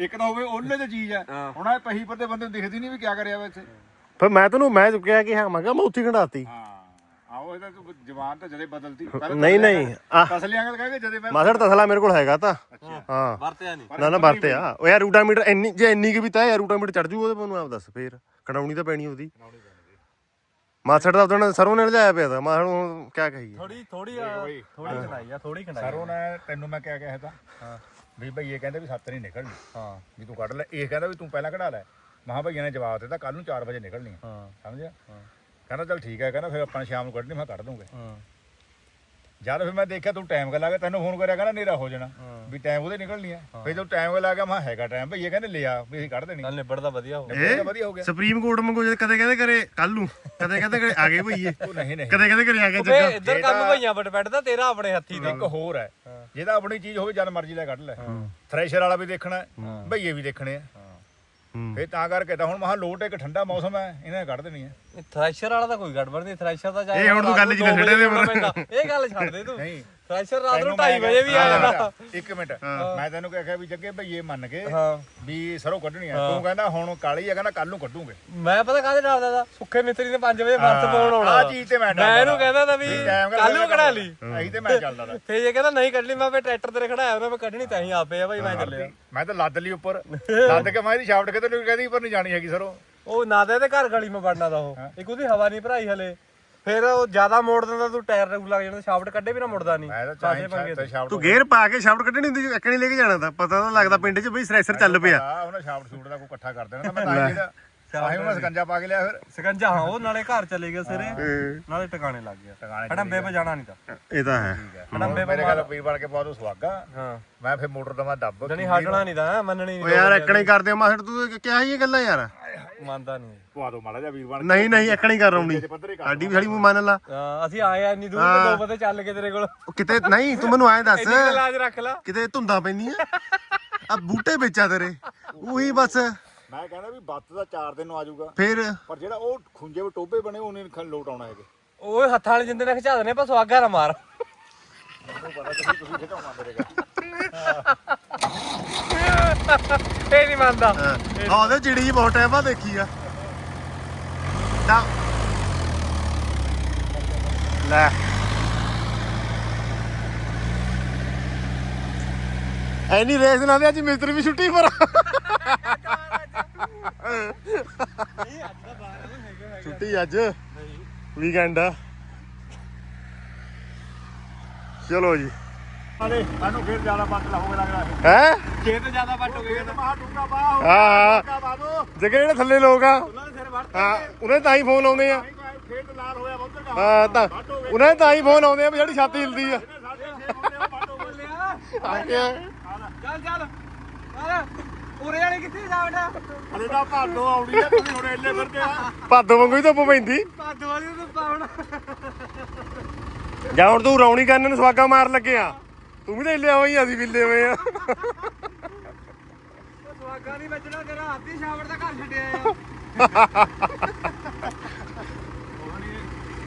S1: ਇੱਕ ਤਾਂ ਹੋਵੇ ਉਹਲੇ ਦੀ ਚੀਜ਼ ਆ
S3: ਹਾਂ।
S1: ਹੁਣ ਇਹ ਪਹੀ ਪਰ ਤੇ ਬੰਦੇ ਨੂੰ ਦਿਖਦੀ ਨਹੀਂ ਵੀ ਕਿਆ ਕਰਿਆ ਵਾ ਇੱਥੇ।
S2: ਫਿਰ ਮੈਂ ਤੈਨੂੰ ਮੈਂ ਚੁੱਕਿਆ ਕਿ ਹਾਂ ਮੈਂ ਕਿਹਾ ਮੈਂ ਉੱਥੇ ਹੀ ਖੜਾਤੀ
S1: ਹਾਂ। ਆਓ ਇਹਦਾ ਤੂੰ ਜਵਾਨ ਤਾਂ ਜਦੇ ਪਹਿਲਾਂ
S2: ਨਹੀਂ ਨਹੀਂ ਆ
S1: ਤਸਲੀਆਂ ਕਰ ਕਹੇ ਜਦੇ ਮੈਂ
S2: ਮਾਸੜ ਤਸਲਾ ਮੇਰੇ ਕੋਲ ਹੈਗਾ ਤਾਂ। ਹਾਂ।
S3: ਵਰਤਿਆ ਨਹੀਂ।
S2: ਨਾ ਨਾ ਵਰਤੇ ਆ ਉਹ ਯਾਰ ਰੂਟਾ ਮੀਟਰ ਇੰਨੀ ਜੇ ਇੰਨੀ ਕਿ ਵੀ ਤਾਂ ਯਾਰ ਰੂਟਾ ਮੀਟਰ ਚੜ ਜੂ ਉਹਦੇ ਮੈਨੂੰ ਆਪ ਦੱਸ ਫੇਰ। ਕਢਾਉਣੀ ਤਾਂ ਪੈਣੀ ਉਹਦੀ। ਮਾਸੜ ਦਾ ਉਦੋਂ ਸਰੋਂ ਨੇ ਲਿਆਇਆ ਪਿਆ ਤਾਂ। ਮੈਂ ਹੁਣ ਕਿਆ ਕਹੀਏ।
S3: ਥੋੜੀ ਥੋੜੀ ਥੋੜੀ ਕਢਾਈ ਆ ਥੋੜੀ ਕਢਾਈ
S1: ਸਰੋਂ ਨੇ ਤੈਨੂੰ ਮੈਂ ਕਿਆ ਕਿਹਾ ਤਾਂ। ਹਾਂ। ਵੀ ਭਈਏ ਕਹਿੰਦੇ ਵੀ ਸੱਤ ਨਹੀਂ ਨਿਕਲਣੀ।
S3: ਹਾਂ।
S1: ਵੀ ਤੂੰ ਕੱਢ ਲੈ। ਇਹ ਕਹਿੰਦਾ ਵੀ ਤੂੰ ਪਹਿਲਾਂ ਕਢਾ ਲੈ। ਮਹਾ ਭਈਆ ਨੇ ਜਵਾਬ ਦਿੱਤਾ ਕੱਲ ਨੂੰ 4 ਵਜੇ ਨਿਕਲਣੀ
S3: ਹਾਂ।
S1: ਸਮਝਿਆ? ਕਹਿੰਦਾ ਚੱਲ ਠੀਕ ਹੈ ਕਹਿੰਦਾ ਫਿਰ ਆਪਾਂ ਸ਼ਾਮ ਨੂੰ ਕੱਢਣੀ ਮੈਂ ਕੱਢ ਦੂੰਗਾ।
S3: ਹਾਂ।
S1: ਜਦ ਫਿਰ ਮੈਂ ਦੇਖਿਆ ਤੂੰ ਟਾਈਮ ਕਰ ਗਿਆ ਤੈਨੂੰ ਫੋਨ ਕਰਿਆ ਕਹਿੰਦਾ ਨੇਰਾ ਹੋ ਜਾਣਾ। ਵੀ ਟਾਈਮ ਉਹਦੇ ਨਿਕਲਣੀ ਆ। ਫਿਰ ਜਦੋਂ ਟਾਈਮ ਕਰ ਗਿਆ ਮੈਂ ਹੈਗਾ ਟਾਈਮ ਭਈਏ ਕਹਿੰਦੇ ਲੈ ਆ ਵੀ ਅਸੀਂ ਕੱਢ ਦੇਣੀ।
S3: ਨਾਲ ਨਿਬੜਦਾ ਵਧੀਆ ਹੋ
S1: ਇਹ ਤਾਂ ਵਧੀਆ ਹੋ ਗਿਆ।
S2: ਸੁਪਰੀਮ ਕੋਰਟ ਮੰਗੋ ਜੇ ਕਦੇ ਕਹਿੰਦੇ ਕਰੇ ਕੱਲ ਨੂੰ ਕਦੇ ਕਹਿੰਦੇ ਕਰੇ ਆ ਗਏ ਭਈਏ
S1: ਉਹ ਨਹੀਂ ਨਹੀਂ।
S2: ਕਦੇ ਕਹਿੰਦੇ ਕਰੇ ਆ ਗਏ ਜੱਗਾ।
S3: ਇੱਧਰ ਕੰਮ ਭਈਆਂ ਬਟ ਬੈਠਦਾ ਤੇਰਾ ਆਪਣੇ ਹੱਥੀ ਦਾ
S1: ਇੱਕ ਹੋਰ ਹੈ। ਜਿਹਦਾ ਆਪਣੀ ਚੀਜ਼ ਹੋਵੇ ਜਦ ਮਰਜ਼ੀ ਲੈ ਕੱਢ ਲੈ। ਥ੍ਰੈਸ਼ਰ ਵਾਲਾ ਵੀ ਦੇਖਣਾ ਹੈ, ਭਈਏ ਵੀ ਦੇਖਣੇ ਆ। ਫਿਰ ਤਾਂ ਕਰਕੇ ਤਾਂ ਹੁਣ ਮਹਾ ਲੋਟ ਇੱਕ ਠੰਡਾ ਮੌਸਮ ਹੈ ਇਹਨਾਂ ਨੇ ਕੱਢ ਦੇਣੀ ਹੈ।
S3: ਥ੍ਰੈਸ਼ਰ ਵਾਲਾ ਤਾਂ ਕੋਈ ਗੜਬੜ ਨਹੀਂ ਥ੍ਰੈਸ਼ਰ ਤਾਂ
S2: ਇਹ ਹੁਣ ਤੂੰ ਗੱਲ ਜੀ ਛੱਡੇ ਦੇ ਪਰ।
S3: ਇਹ ਗੱਲ ਛੱਡ ਦੇ ਤੂੰ।
S1: ਨਹੀਂ।
S3: ਥ੍ਰੈਸ਼ਰ ਰਾਤ ਨੂੰ
S1: ਤੈਨੂੰ
S3: 2:30 ਵਜੇ ਵੀ ਆ ਜਾਂਦਾ
S1: ਇੱਕ ਮਿੰਟ। ਮੈਂ ਤੈਨੂੰ ਕਿਹਾ ਵੀ ਜੱਗੇ ਭਈਏ ਮੰਨ ਕੇ ਵੀ ਸਰੋਂ ਕੱਢਣੀ ਆ। ਤੂੰ ਕਹਿੰਦਾ ਹੁਣ ਕਾਲੀ ਆ ਕਹਿੰਦਾ ਕੱਲ ਨੂੰ ਕੱਢੂਗੇ।
S3: ਮੈਂ ਪਤਾ ਕਾਹਦੇ ਨਾਲ ਦਾ ਸੁੱਖੇ ਮਿੱਤਰੀ ਨੇ 5 ਵਜੇ ਵਰਤ ਪਾਉਣ ਆਉਣਾ।
S1: ਆ ਚੀਜ਼ ਤੇ ਮੈਂ
S3: ਮੈਂ ਇਹਨੂੰ ਕਹਿੰਦਾ ਤਾਂ ਵੀ ਕੱਲ ਨੂੰ ਕਢਾ ਲਈ।
S1: ਅਹੀਂ ਤੇ ਮੈਂ ਚੱਲਦਾ ਤਾ।
S3: ਫੇਰ ਇਹ ਕਹਿੰਦਾ ਨਹੀਂ ਕੱਢਣੀ ਮੈਂ ਫੇ ਟਰੈਕਟਰ ਤੇਰੇ ਖੜਾਇਆ ਉਹਨਾਂ ਮੈਂ ਕੱਢਣੀ ਤਾਂ ਹੀ ਆਪੇ ਆ ਭਾਈ ਮੈਂ ਚੱਲਿਆ।
S1: ਮੈਂ ਤਾਂ ਲੱਦ ਲਈ ਉੱਪਰ। ਲੱਦ ਕੇ ਮੈਂ ਇਹਦੀ ਸ਼ਾਫਟ ਕਿਤੇ ਨੂੰ ਕਹਿੰਦੀ ਪਰ ਨਹੀਂ ਜਾਣੀ ਹੈਗੀ ਸਰੋਂ।
S3: ਉਹ ਨਾ ਤਾਂ ਇਹਦੇ ਘਰ ਗਲੀ ਮੈਂ ਵੜਨਾ ਦਾ ਉਹ। ਇੱਕ ਉਹਦੀ ਹਵਾ ਨਹੀਂ ਭਰਾਈ ਹਲੇ। ਫਿਰ ਉਹ ਜ਼ਿਆਦਾ ਮੋੜ ਦਿੰਦਾ ਤੂੰ ਟਾਇਰ ਰੂਲ ਲੱਗ ਜਾਂਦਾ ਸ਼ਾਫਟ ਕੱਢੇ ਵੀ ਨਾ ਮੁੜਦਾ ਨਹੀਂ।
S1: ਮੈਂ ਤਾਂ
S3: ਪਾਸੇ
S1: ਚਾਹੀ
S3: ਪੰਗੇ
S1: ਤੇ ਸ਼ਾਫਟ
S2: ਤੂੰ ਗੇਅਰ ਪਾ ਕੇ ਸ਼ਾਫਟ ਕੱਢਣੀ ਹੁੰਦੀ ਇੱਕ ਨਹੀਂ ਲੈ ਕੇ ਜਾਣਾ ਤਾਂ। ਪਤਾ ਤਾਂ ਲੱਗਦਾ ਪਿੰਡ 'ਚ ਬਈ ਸਰੈਸਰ ਚੱਲ ਪਿਆ।
S1: ਆ ਉਹਨਾਂ ਸ਼ਾਫਟ ਸ਼ੂਟ ਦਾ ਕੋਈ ਇਕੱਠਾ ਕਰ ਦੇਣਾ ਤਾਂ ਮੈਂ ਤਾਂ ਹੀ ਜਿਹੜਾ ਆਹੀ ਮੈਂ ਸਕੰਜਾ ਪਾ ਕੇ ਲਿਆ ਫਿਰ।
S3: ਸਕੰਜਾ ਹਾਂ ਉਹ ਨਾਲੇ ਘਰ ਚਲੇ ਗਿਆ ਸਿਰੇ। ਨਾਲੇ ਟਿਕਾਣੇ ਲੱਗ ਗਿਆ
S1: ਟਿਕਾਣੇ
S3: ਹੜੰਬੇ ਪੇ ਜਾਣਾ ਨਹੀਂ ਤਾਂ।
S2: ਇਹ ਤਾਂ ਹੈ।
S3: ਹੜੰਬੇ
S1: ਮੇਰੇ
S3: ਪੇ
S1: ਘਰ ਪੀਰ ਬਣ ਕੇ ਬਹੁਤ ਸਵਾਗਾ
S3: ਹਾਂ।
S1: ਮੈਂ ਫਿਰ ਮੋਟਰ ਦਮਾ ਦੱਬ
S3: ਜਣੀ ਹਟਣਾ ਨਹੀਂ ਤਾਂ ਮੰਨਣੀ
S2: ਓ
S3: ਨਹੀਂ
S2: ਯਾਰ ਐਕਣਾ ਹੀ ਕਰਦੇ ਆ ਮਾਸੜ ਤੂੰ ਕਿਹਾ ਹੀ ਇਹ ਗੱਲਾਂ ਯਾਰ।
S3: ਮੰਨਦਾ ਨਹੀਂ।
S1: ਪਵਾ ਦੋ ਮਾੜਾ ਜਿਹਾ ਵੀਰ ਬਣ
S2: ਨਹੀਂ ਨਹੀਂ ਐਕਣਾ ਹੀ ਕਰ
S1: ਕਰ
S2: ਸਾਡੀ ਵੀ ਸਾਡੀ ਮੂੰਹ ਮੰਨ ਲਾ।
S3: ਹਾਂ, ਅਸੀਂ ਆਏ ਆ ਇੰਨੀ ਦੂਰ ਤੇ ਦੋ ਪਤੇ ਚੱਲ ਕੇ ਤੇਰੇ ਕੋਲ।
S2: ਕਿਤੇ ਨਹੀਂ ਤੂੰ ਮੈਨੂੰ ਐਂ ਦੱਸ।
S3: ਇੰਨੀ ਕੁ ਲਾਜ ਰੱਖ ਲਾ।
S2: ਕਿਤੇ ਧੁੰਦਾਂ ਪੈਂਦੀਆਂ। ਆ ਬੂਟੇ ਵੇਚਾ ਤੇਰੇ। ਉਹੀ ਬਸ।
S1: ਮੈਂ ਕਹਿੰਦਾ ਵੀ ਬੱਤ ਦਾ 4 ਦਿਨ ਨੂੰ ਆ ਜਾਊਗਾ।
S2: ਫੇਰ?
S1: ਪਰ ਜਿਹੜਾ ਉਹ ਖੁੰਝੇ ਵਿੱਚ ਟੋਬੇ ਬਣੇ ਉਹਨੇ ਨੀ ਲੋਟ ਆਉਣਾ ਹੈਗੇ।
S3: ਓਏ ਹੱਥਾਂ ਵਾਲੇ ਜਿੰਦੇ ਨੇ ਖਿਚਾ ਦਨੇ ਪਰ ਸਵਾਗਾ ਨਾ ਮਾਰ।
S1: ਮੈਨੂੰ ਪਤਾ ਤੁਸੀਂ ਤੁਸੀਂ ਖਿਚਾਉਣਾ ਮੇਰੇ ਕੋਲ
S3: ਇਹ ਨਹੀਂ ਮੰਨਦਾ।
S2: ਆ ਉਹਦੇ ਚਿੜੀ ਜੀ ਬਹੁਤ ਟਾਈਮ ਬਾਅਦ ਦੇਖੀ ਆ। ਤਾਂ ਲੈ। ਐਨੀ ਰੇਸ ਨਾ ਦੇ ਅੱਜ ਮਿਸਤਰੀ ਵੀ ਛੁੱਟੀ ਪਰ। ਛੁੱਟੀ ਅੱਜ। ਵੀਕਐਂਡ ਆ। ਚਲੋ ਜੀ।
S1: ਅਰੇ ਸਾਨੂੰ ਫਿਰ ਜ਼ਿਆਦਾ ਬੱਤ ਲਾਹੋਗੇ ਲੱਗਦਾ ਹੈ?
S2: ਹੈ
S3: ਖੇਤ ਜ਼ਿਆਦਾ ਹੋ ਗਏ
S1: ਮਹਾ ਡੂੰਗਾ ਬਾਹ ਹੋ
S2: ਜਗੇ ਜਿਹੜੇ ਥੱਲੇ ਲੋਕ ਆ
S3: ਉਹਨਾਂ ਦੇ ਸਿਰ ਵੱਟ
S2: ਹਾਂ ਉਹਨੇ ਤਾਂ ਹੀ ਫੋਨ ਆਉਂਦੇ ਆ।
S1: ਖੇਤ ਲਾਲ ਹੋਇਆ ਦਾ
S2: ਹਾਂ ਤਾਂ ਉਹਨਾਂ ਤਾਂ ਹੀ ਫੋਨ ਆਉਂਦੇ ਆ ਜਿਹੜੀ ਛੱਤ ਹਿਲਦੀ ਆ।
S1: ਸਾਡੇ ਬਾਟੋ
S2: ਕੇ।
S3: ਚੱਲ ਚੱਲ। ਚੱਲ। ਉਰੇ ਵਾਲੇ ਕਿੱਥੇ ਜਾ ਬੇਟਾ
S1: ਹਲੇ ਤਾਂ ਭਾਦੋ ਆਉਣੀ ਆ ਤੁਸੀਂ ਹੁਣ ਇੱਲੇ ਫਿਰਦੇ ਆ।
S2: ਭਾਦੋ ਵਾਂਗੂ ਹੀ ਧੁੱਪ ਪੈਂਦੀ।
S3: ਪਾਦੋ ਵਾਲੀ ਨੂੰ ਪਾਉਣਾ
S2: ਜਾਂ ਹੁਣ ਤੂੰ ਰੌਣੀ ਕਰਨ ਨੂੰ ਸਵਾਗਾ ਮਾਰ ਲੱਗਿਆ ਤੂੰ ਵੀ ਤਾਂ ਹਿੱਲਿਆ ਹੋਈ ਅਸੀਂ ਵੀ ਹਿੱਲੇ ਹੋਏ ਆ।
S3: ਸਵਾਗਾ ਨਹੀਂ ਵੱਜਣਾ ਤੇਰਾ ਹਾਥੀ ਸ਼ਾਵਰ ਦਾ ਘਰ ਛੱਡਿਆ ਆ।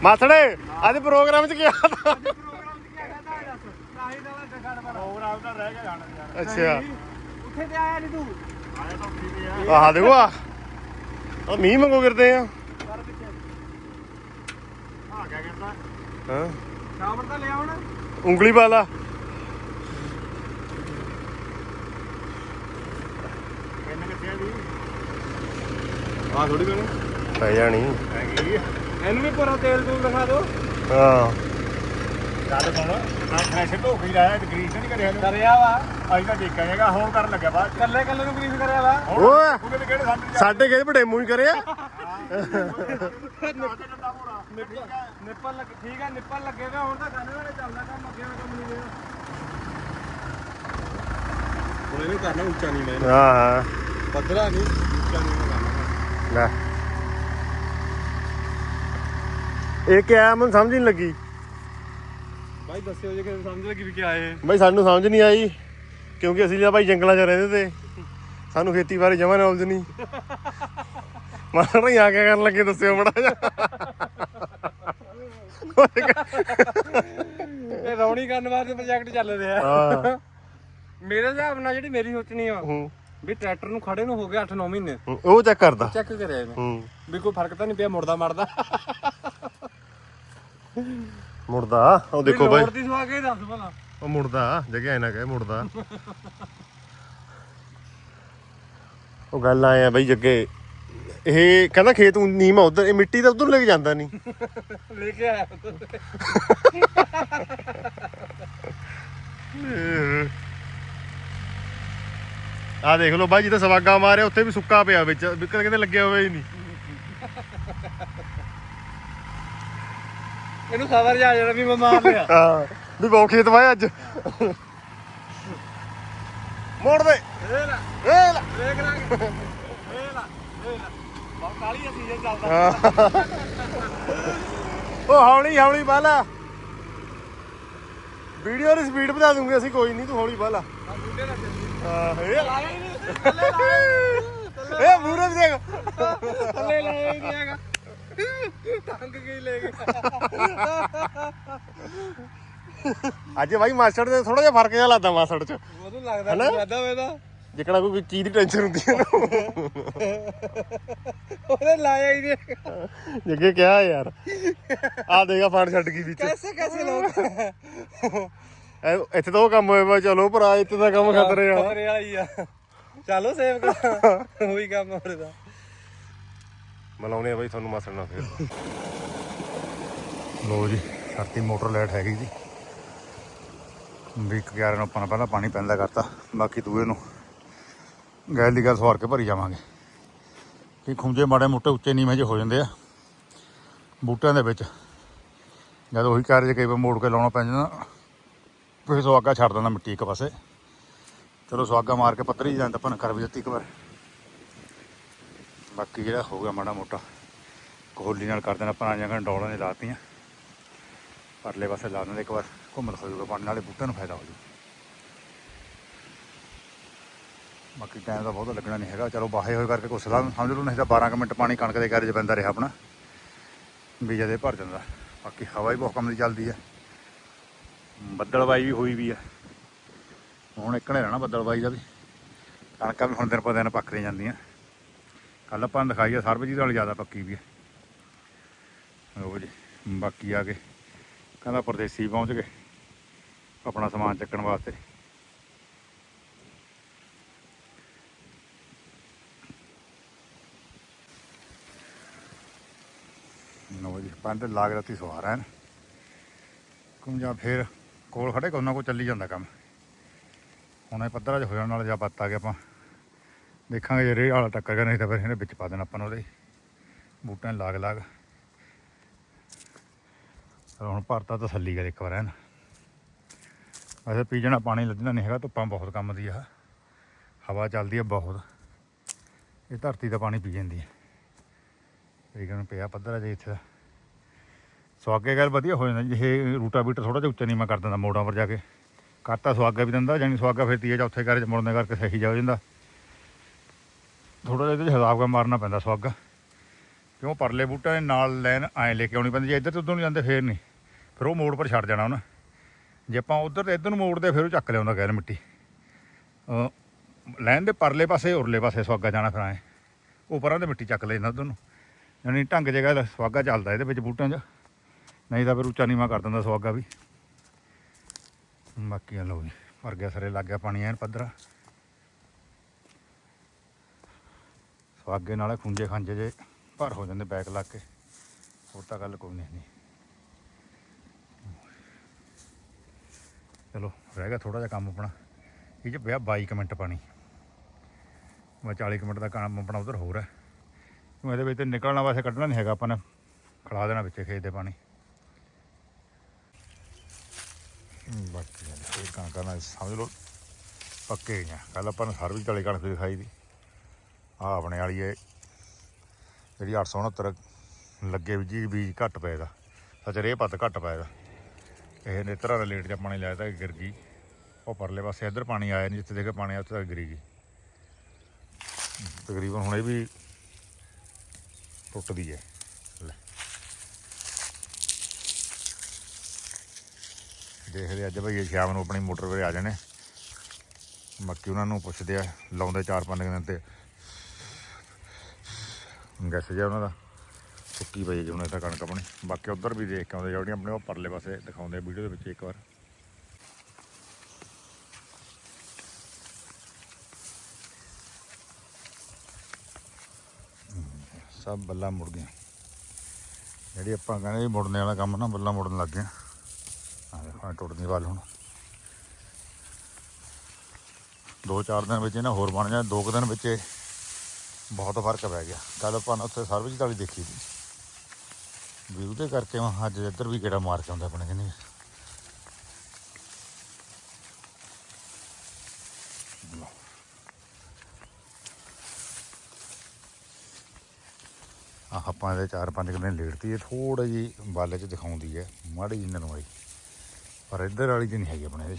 S2: ਮਾਸੜੇ ਅੱਜ ਪ੍ਰੋਗਰਾਮ 'ਚ ਗਿਆ ਤਾਂ
S3: ਪ੍ਰੋਗਰਾਮ ਚ ਕੀ ਦੱਸ। ਰਾਹੀ ਦਾ ਵਾ ਜਗੜ ਬੜਾ
S1: ਪ੍ਰੋਗਰਾਮ ਤਾਂ ਰਹਿ ਗਿਆ ਜਾਣਾ
S2: ਅੱਛਾ।
S3: ਉੱਥੇ ਤੇ ਆਇਆ ਨਹੀਂ ਤੂੰ।
S1: ਆਏ ਤਾਂ ਠੀਕ ਆ
S2: ਆਹ ਦੇਖੋ ਆ ਆ ਮੀਂਹ ਮੰਗੋ ਕਰਦੇ ਆ।
S3: ਕਰ ਪਿੱਛੇ
S1: ਆ ਕਿਆ ਕਹਿੰਦਾ
S2: ਹਾਂ।
S3: ਸ਼ਾਵਰ ਤਾਂ ਲਿਆ ਹੁਣ
S2: ਉਂਗਲੀ ਵਾਲਾ
S1: ਕਿੰਨੇ ਕਿੱਥੇ ਆ
S3: ਥੋੜੀ ਮੈਨੂੰ
S2: ਪੈ ਜਾਣੀ।
S1: ਹੈਗੀ
S3: ਇਹਨੂੰ ਵੀ ਪੂਰਾ ਤੇਲ ਤੂਲ ਦਿਖਾ ਦਿਓ।
S2: ਹਾਂ।
S1: ਸੁਣ। ਮੈਂ ਧੋ ਕੇ ਲਾਇਆ ਤੇ ਗਰੀਸ ਨਹੀਂ ਕਰਿਆ ਹਲੇ।
S3: ਕਰਿਆ ਵਾ।
S1: ਅਸੀਂ ਤਾਂ ਦੇਖਿਆ ਹੈਗਾ ਹੁਣ ਕਰਨ ਲੱਗਿਆ ਬਾਅਦ ਚ।
S3: ਕੱਲੇ ਕੱਲੇ ਨੂੰ ਗਰੀਸ ਕਰਿਆ ਵਾ।
S1: ਹੁਣ
S2: ਓਏ
S1: ਉਹਦੇ ਤੇ ਕਿਹੜੇ ਸਾਡੇ
S2: ਬੜੇ ਮੂੰਹ ਹੀ ਕਰਿਆ?
S3: ਨਿੱਪਲ ਲੱਗ ਠੀਕ ਆ ਨਿੱਪਲ ਲੱਗੇ ਵੇ ਹੁਣ ਤਾਂ ਗਾਣੇ ਵਾਲੇ ਚੱਲਦਾ ਕੰਮ ਅੱਗੇ ਵਾਲਾ ਕੰਮ ਨਹੀਂ ਰਿਹਾ ਹੁਣ ਇਹਨੂੰ ਕਰਨਾ ਉੱਚਾ ਨਹੀਂ ਮੈਂ
S2: ਹਾਂ ਹਾਂ।
S3: ਪੱਧਰਾ ਨਹੀਂ ਉੱਚਾ ਨਹੀਂ ਮੈਂ ਕਰਨਾ।
S2: ਲੈ। ਇਹ ਕਿਆ ਮੈਨੂੰ ਸਮਝ ਨਹੀਂ ਲੱਗੀ।
S3: ਭਾਈ ਦੱਸਿਓ ਜੇ ਕਿ ਸਮਝ ਲੱਗੀ ਵੀ ਕੀ ਆਏ
S2: ਬਈ ਸਾਨੂੰ ਸਮਝ ਨਹੀਂ ਆਈ ਕਿਉਂਕਿ ਅਸੀਂ ਤਾਂ ਭਾਈ ਜੰਗਲਾਂ 'ਚ ਰਹਿੰਦੇ ਤੇ। ਸਾਨੂੰ ਖੇਤੀ ਬਾਰੇ ਜਮਾ ਨੌਲੇਜ ਨਹੀਂ। ਮਾਰ ਨਹੀਂ ਆ ਕੇ ਕਰਨ ਲੱਗੇ ਦੱਸਿਓ ਬੜਾ ਜਾ
S3: ਇਹ ਰੌਣੀ ਕਰਨ ਵਾਸਤੇ ਪ੍ਰੋਜੈਕਟ ਚੱਲ ਰਿਹਾ।
S2: ਹਾਂ।
S3: ਮੇਰੇ ਹਿਸਾਬ ਨਾਲ ਜਿਹੜੀ ਮੇਰੀ ਸੋਚਣੀ ਆ
S2: ਹੂੰ।
S3: ਵੀ ਟਰੈਕਟਰ ਨੂੰ ਖੜੇ ਨੂੰ ਹੋ ਗਿਆ 8-9 ਮਹੀਨੇ।
S2: ਉਹ ਚੈੱਕ ਕਰਦਾ।
S3: ਚੈੱਕ ਕਰਿਆ ਇਹਨੇ।
S2: ਹੂੰ।
S3: ਵੀ ਕੋਈ ਫ਼ਰਕ ਤਾਂ ਨਹੀਂ ਪਿਆ ਮੁੜਦਾ ਮੜਦਾ
S2: ਮੁੜਦਾ ਉਹ ਦੇਖੋ ਬਾਈ।
S3: ਲੋੜ ਦੀ ਸਵਾ ਕੇ ਦੱਸ ਭਲਾ।
S2: ਉਹ ਮੁੜਦਾ ਜਗ੍ਹਾ ਨਾ ਕਹੇ ਮੁੜਦਾ। ਉਹ ਗੱਲ ਆਏ ਆ ਬਈ ਜੱਗੇ ਇਹ ਕਹਿੰਦਾ ਖੇਤ ਨੀਮ ਆ ਉਧਰ ਇਹ ਮਿੱਟੀ ਤਾਂ ਉਧਰ ਲੈ ਕੇ ਜਾਂਦਾ ਨਹੀਂ
S3: ਲੈ ਕੇ ਆਇਆ
S2: ਆ ਦੇਖ ਲਓ ਬਾਈ ਜਿੱਥੇ ਸਵਾਗਾ ਮਾਰਿਆ ਉੱਥੇ ਵੀ ਸੁੱਕਾ ਪਿਆ ਵਿੱਚ ਵਿਕਰ ਕਿਤੇ ਲੱਗਿਆ ਹੋਇਆ ਹੀ ਨਹੀਂ
S3: ਇਹਨੂੰ ਖਬਰ ਜਾ ਜਾਣਾ ਵੀ ਮੈਂ ਮਾਰ ਲਿਆ।
S2: ਹਾਂ ਵੀ ਬਹੁ ਖੇਤ ਵਾਏ ਅੱਜ। ਮੋੜ ਦੇ।
S3: ਇਹ ਲੈ
S2: ਏ ਲੈ
S3: ਦੇਖ ਲਾਂਗੇ ਇਹ ਲੈ ਇਹ ਲੈ ਬਹੁਤ ਕਾਲੀ ਅਸੀਂ ਜੇ ਚੱਲਦਾ।
S2: ਉਹ ਹੌਲੀ ਹੌਲੀ ਬਾਲਾ ਵੀਡੀਓ ਦੀ ਸਪੀਡ ਵਧਾ ਦੂੰਗੇ ਅਸੀਂ ਕੋਈ ਨਹੀਂ ਤੂੰ ਹੌਲੀ ਬਾਲਾ ਹਾਂ ਇਹ
S3: ਲਾਇਆ ਹੀ ਨਹੀਂ ਥੱਲੇ ਲਾਇਆ
S2: ਦੇਖ।
S3: ਥੱਲੇ ਲਾਇਆ ਹੀ ਨਹੀਂ ਹੈਗਾ। ਟੰਗ ਗਈ ਲੈ ਗਿਆ
S2: ਅੱਜ ਬਾਈ ਮਾਸਟਰ ਦੇ ਥੋੜਾ ਜਿਹਾ ਫ਼ਰਕ ਜਿਹਾ ਲੱਗਦਾ ਮਾਸਟਰ ਚ।
S3: ਉਹਨੂੰ ਲੱਗਦਾ
S2: ਹਨਾ?
S3: ਲੱਗਦਾ ਵੇਦਾ
S2: ਜਿਕਣਾ ਕੋਈ ਚੀਜ਼ ਦੀ ਟੈਨਸ਼ਨ ਹੁੰਦੀ ਹੈ ਨਾ
S3: ਉਹਨੇ ਲਾਇਆ ਹੀ ਨਹੀਂ।
S2: ਜੱਗੇ ਕਿਹਾ ਯਾਰ ਆ ਦੇਗਾ ਫਾੜ ਛੱਡ ਗਈ ਵਿੱਚ।
S3: ਕੈਸੇ ਕੈਸੇ ਲੋਕ
S2: ਇੱਥੇ ਤਾਂ ਉਹ ਕੰਮ ਹੋਇਆ ਵਾ ਚਲੋ ਭਰਾ ਇੱਥੇ ਤਾਂ ਕੰਮ ਖਤਰੇ ਆ।
S3: ਵਾਲੀ ਆ। ਚਲੋ ਸੇਵ ਕਰ ਉਹੀ ਕੰਮ ਹੋਰੇ ਦਾ
S2: ਮਲਾਉਣੇ ਆ ਬਾਈ, ਤੁਹਾਨੂੰ ਮਾਸੜ ਨਾਲ ਫੇਰ। ਲੋ ਜੀ ਛਾਤੀ ਮੋਟਰ ਲਾਈਟ ਹੈਗੀ ਜੀ। ਵੀ 11 ਨੂੰ ਆਪਾਂ ਨੇ ਪਹਿਲਾਂ ਪਾਣੀ ਪੈਂਦਾ ਕਰਤਾ, ਬਾਕੀ ਦੂਏ ਨੂੰ ਗੈਲ ਦੀ ਗੱਲ ਸਵਾਰ ਕੇ ਭਰੀ ਜਾਵਾਂਗੇ।
S1: ਕਿ ਖੁੰਝੇ ਮਾੜੇ ਮੋਟੇ ਉੱਚੇ ਨੀਵੇਂ ਜਿਹੇ ਹੋ ਜਾਂਦੇ ਆ, ਬੂਟਿਆਂ ਦੇ ਵਿੱਚ। ਜਦ ਉਹੀ ਕਾਰਜ ਕਈ ਵਾਰ ਮੋੜ ਕੇ ਲਾਉਣਾ ਪੈ ਜਾਂਦਾ, ਫਿਰ ਸੁਹਾਗਾ ਛੱਡ ਦਿੰਦਾ ਮਿੱਟੀ ਇੱਕ ਪਾਸੇ। ਚਲੋ ਸੁਹਾਗਾ ਮਾਰ ਕੇ ਪੱਤਰੀ ਜਾਂਦਾ ਆਪਾਂ ਨੇ ਕਰ ਵੀ ਦਿੱਤੀ ਇੱਕ ਵਾਰ। ਬਾਕੀ ਜਿਹੜਾ ਹੋ ਗਿਆ ਮਾੜਾ ਮੋਟਾ ਕੋਹਲੀ ਨਾਲ ਕਰ ਦੇਣਾ, ਪੁਰਾਣੀਆਂ ਘੰਟਾ ਡੋਲਾਂ ਨੇ ਲਾਤੀਆਂ। ਪਰਲੇ ਪਾਸੇ ਲਾ ਦਿੰਦੇ, ਇੱਕ ਵਾਰ ਘੁੰਮ ਦਿਖਾ ਜੂਗਾ ਪਾਣੀ ਨਾਲੇ ਬੂਟਿਆਂ ਨੂੰ ਫਾਇਦਾ ਹੋ ਜੂ ਬਾਕੀ ਟਾਈਮ ਤਾਂ ਬਹੁਤਾ ਲੱਗਣਾ ਨਹੀਂ ਹੈਗਾ। ਚਲੋ ਬਾਹੇ ਹੋਏ ਕਰਕੇ ਕੁਛ ਲਾ ਸਮਝ ਲਓ ਨਹੀਂ ਤਾਂ 12 ਕੁ ਮਿੰਟ ਪਾਣੀ ਕਣਕ ਦੇ ਘਰ 'ਚ ਪੈਂਦਾ ਰਿਹਾ ਆਪਣਾ। ਵੀ ਜਦੇ ਭਰ ਜਾਂਦਾ। ਬਾਕੀ ਹਵਾ ਹੀ ਬਹੁਤ ਕੰਮ ਦੀ ਚੱਲਦੀ ਹੈ ਬੱਦਲਬਾਈ ਵੀ ਹੋਈ ਵੀ ਆ। ਹੁਣ ਇੱਕਣੇ ਰਹਿਣਾ ਬੱਦਲਬਾਈ ਦਾ ਵੀ। ਕਣਕਾਂ ਵੀ ਹੁਣ ਦਿਨ ਪਰ ਦਿਨ ਪੱਕਦੀਆਂ ਜਾਂਦੀਆਂ। ਕੱਲ ਆਪਾਂ ਨੇ ਦਿਖਾਈ ਆ, ਸਰਬਜੀਤ ਵਾਲੀ ਜ਼ਿਆਦਾ ਪੱਕੀ ਵੀ ਹੈ ਉਹ ਜੀ, ਬਾਕੀ ਆ ਕੇ ਕਹਿੰਦਾ ਪਰਦੇਸੀ ਪਹੁੰਚ ਗਏ, ਆਪਣਾ ਸਮਾਨ ਚੱਕਣ ਵਾਸਤੇ। ਲਓ ਜੀ, ਪੰਜ ਲਾਗ ਰਾਤੀ ਸਵਾਰ ਹੈ ਕੁਮ ਜਾਂ ਫੇਰ ਕੋਲ ਖੜੇ ਕੋ ਉਹਨਾਂ ਕੋ ਚੱਲੀ ਜਾਂਦਾ ਕੰਮ। ਹੁਣ ਇਹ ਪੱਧਰਾ ਜਿਹਾ ਹੋ ਜਾਣ ਨਾਲ ਜਾਂ ਪੱਤ ਆ ਗਿਆ ਆਪਾਂ। ਦੇਖਾਂਗੇ ਜੇ ਰੇਹ ਵਾਲਾ ਟੱਕਰ ਗਿਆ, ਨਹੀਂ ਤਾਂ ਫਿਰ ਇਹਨੇ ਵਿੱਚ ਪਾ ਦੇਣਾ ਆਪਾਂ ਨੂੰ ਉਹਦੇ ਬੂਟਿਆਂ ਲਾਗ ਲਾਗ ਚਲੋ ਹੁਣ ਭਰਤਾ ਤਸੱਲੀ ਕਰ ਇੱਕ ਵਾਰ ਐਨ। ਵੈਸੇ ਪੀ ਜਾਣਾ ਪਾਣੀ ਲੱਜਣਾ ਨਹੀਂ ਹੈਗਾ, ਧੁੱਪਾਂ ਬਹੁਤ ਕੰਮ ਦੀ ਆ। ਹਵਾ ਚੱਲਦੀ ਆ ਬਹੁਤ। ਇਹ ਧਰਤੀ ਦਾ ਪਾਣੀ ਪੀ ਜਾਂਦੀ ਹੈ ਤਰੀਕੇ ਪਿਆ ਪੱਧਰ ਜੇ ਇੱਥੇ ਦਾ ਸੁਆਗੇ ਗੱਲ ਵਧੀਆ ਹੋ ਜਾਂਦਾ ਜੇ, ਇਹ ਰੂਟਾਵੀਟਰ ਥੋੜਾ ਜਿਹਾ ਉੱਚਾ ਨੀਵਾਂ ਕਰ ਦਿੰਦਾ ਮੋੜਾਂ ਪਰ ਜਾ ਕੇ। ਕਰਤਾ ਸੁਆਗਾ ਵੀ ਦਿੰਦਾ ਜਾਨੀ ਸੁਆਗਾ ਫਿਰ ਤੀਏ ਚੌਥੇ ਘਰ ਚ ਮੁੜਨੇ ਕਰਕੇ ਸਹੀ ਜਾ ਹੋ ਜਾਂਦਾ। ਥੋੜਾ ਜਿਹਾ ਇਹਦੇ 'ਚ ਹਿਸਾਬ ਕਾ ਮਾਰਨਾ ਪੈਂਦਾ ਸੁਆਗਾ ਕਿਉਂ ਪਰਲੇ ਬੂਟਿਆਂ ਦੇ ਨਾਲ ਲਾਈਨ ਐਂ ਲੈ ਕੇ ਆਉਣੀ ਪੈਂਦੀ ਜੇ ਇੱਧਰ ਤੋਂ ਉੱਧਰ ਨੂੰ ਜਾਂਦੇ ਫੇਰ ਨਹੀਂ। ਫਿਰ ਉਹ ਮੋੜ ਪਰ ਛੱਡ ਜਾਣਾ ਉਹਨਾਂ। ਜੇ ਆਪਾਂ ਉੱਧਰ ਤੇ ਇੱਧਰ ਨੂੰ ਮੋੜਦੇ ਫਿਰ ਉਹ ਚੱਕ ਲਿਆਉਂਦਾ ਗੈਰ ਮਿੱਟੀ। ਅਹ ਲਾਈਨ ਦੇ ਪਰਲੇ ਪਾਸੇ, ਉਰਲੇ ਪਾਸੇ ਸੁਆਗਾ ਜਾਣਾ ਫਿਰ ਐਂ। ਉਹ ਪਰਾਂ ਦੇ ਮਿੱਟੀ ਚੱਕ ਲੈਂਦਾ ਜਾਂਦਾ ਉੱਧਰ ਨੂੰ। ਯਾਨੀ ਢੰਗ ਜਗ੍ਹਾ ਸੁਆਗਾ ਚੱਲਦਾ ਇਹਦੇ ਵਿੱਚ ਬੂਟਿਆਂ 'ਚ। ਨਹੀਂ ਤਾਂ ਫਿਰ ਉੱਚਾ ਨੀਵਾਂ ਕਰ ਦਿੰਦਾ ਸੁਆਗਾ ਵੀ। ਬਾਕੀ ਆ ਲਓ ਜੀ, ਭਰ ਗਿਆ ਸਰੇ, ਲੱਗ ਗਿਆ ਪਾਣੀ ਐਨ ਪੱਧਰਾ। ਅੱਗੇ ਨਾਲੇ ਖੁੰਝੇ ਖਾਂਜੇ ਜੇ ਭਰ ਹੋ ਜਾਂਦੇ ਬੈਕ ਲੱਗ ਕੇ। ਹੋਰ ਤਾਂ ਗੱਲ ਕੋਈ ਨਹੀਂ। ਨਹੀਂ ਚਲੋ, ਰਹਿ ਗਿਆ ਥੋੜਾ ਜਿਹਾ ਕੰਮ ਆਪਣਾ। ਇਹ 'ਚ ਪਿਆ 22 ਕੁ ਮਿੰਟ ਪਾਣੀ। ਮੈਂ 40 ਕੁ ਮਿੰਟ ਦਾ ਕੰਮ ਆਪਣਾ ਉਧਰ ਹੋਰ ਹੈ। ਕਿਉਂ ਇਹਦੇ ਵਿੱਚ ਤੇ ਨਿਕਲਣਾ ਵਾਸਤੇ ਕੱਢਣਾ ਨਹੀਂ ਹੈਗਾ, ਆਪਾਂ ਨੇ ਖੜਾ ਦੇਣਾ ਵਿੱਚ ਖੇਤ ਦੇ ਪਾਣੀ। ਬਾਕੀ ਇਹ ਕਾਂ ਕਰਨਾ, ਸਮਝ ਲਓ, ਪੱਕੇ ਗਈਆਂ ਕੱਲ ਆਪਾਂ ਨੇ ਸਰਵਿਸ ਵਾਲੀ ਕਣਕ ਦਿਖਾਈ ਦੀ। ਆ ਆਪਣੇ ਵਾਲੀ ਹੈ ਜਿਹੜੀ 869 ਲੱਗੇ ਵੀ ਜੀ, ਬੀਜ ਘੱਟ ਪਏ ਦਾ ਸੱਚ ਰੇ ਪੱਤ ਘੱਟ ਪਏ ਦਾ ਇਹ ਨੇਤਰਾ ਦਾ ਲੇਟ ਚ ਪਾਣੀ ਲਾਇਆ ਤਾਂ ਗਿਰ ਗਈ। ਉਹ ਪਰਲੇ ਪਾਸੇ ਇੱਧਰ ਪਾਣੀ ਆਇਆ ਨਹੀਂ, ਜਿੱਥੇ ਦੇਖੇ ਪਾਣੀ ਆ ਉੱਥੇ ਤੱਕ ਗਿਰੀ ਗਈ। ਤਕਰੀਬਨ ਹੁਣ ਇਹ ਵੀ ਟੁੱਟਦੀ ਹੈ। ਦੇਖਦੇ ਅੱਜ ਭਈ ਸ਼ਾਮ ਨੂੰ ਆਪਣੀ ਮੋਟਰ ਵੇ ਆ ਜਾਣੇ। ਬਾਕੀ ਉਹਨਾਂ ਨੂੰ ਪੁੱਛਦੇ ਆ, ਲਾਉਂਦੇ ਚਾਰ ਪੰਜ ਦਿਨ ਤੇ। ਗੈਸ ਜਿਹਾ ਉਹਨਾਂ ਦਾ ਸੁੱਕੀ ਪਈ ਜਿਵੇਂ ਤਾਂ ਕਣਕ ਆਪਣੀ। ਬਾਕੀ ਉਧਰ ਵੀ ਦੇਖ ਕੇ ਆਉਂਦੇ ਜਿਹੜੀਆਂ ਆਪਣੇ ਉਹ ਪਰਲੇ ਪਾਸੇ ਦਿਖਾਉਂਦੇ ਵੀਡੀਓ ਦੇ ਵਿੱਚ ਇੱਕ ਵਾਰ। ਸਭ ਬੱਲਾ ਮੁੜ ਗਿਆ ਜਿਹੜੀ ਆਪਾਂ ਕਹਿੰਦੇ ਵੀ ਮੁੜਨੇ ਵਾਲਾ ਕੰਮ ਨਾ, ਬੱਲਾ ਮੁੜਨ ਲੱਗ ਗਿਆ ਆ ਦੇਖੋ ਟੁੱਟਦੀ ਵੱਲ ਹੁਣ। ਦੋ ਚਾਰ ਦਿਨ ਵਿੱਚ ਇਹਨਾਂ ਹੋਰ ਬਣ ਜਾਣਾ, ਦੋ ਕੁ ਦਿਨ ਵਿੱਚ ਬਹੁਤ ਫ਼ਰਕ ਪੈ ਗਿਆ। ਕੱਲ ਆਪਾਂ ਉੱਥੇ ਸਰਵਿਸ ਵਾਲੀ ਦੇਖੀ ਸੀ। ਵੀ ਉਹਦੇ ਕਰਕੇ ਮੈਂ ਅੱਜ ਇੱਧਰ ਵੀ ਕਿਹੜਾ ਮਾਰ ਕੇ ਆਉਂਦਾ ਆਪਣੇ ਕਹਿੰਦੇ ਆਹ ਆਪਾਂ ਇਹਦੇ ਚਾਰ ਪੰਜ ਕੁ ਦਿਨ ਲੇਟਤੀ ਇਹ ਥੋੜਾ ਜੀ ਬਾਲੇ 'ਚ ਦਿਖਾਉਂਦੀ ਹੈ, ਮਾੜੀ ਜਿਹੀ ਨਰਮਾਈ। ਪਰ ਇੱਧਰ ਵਾਲੀ 'ਚ ਨਹੀਂ ਹੈਗੀ ਆਪਣੇ ਇਹਦੇ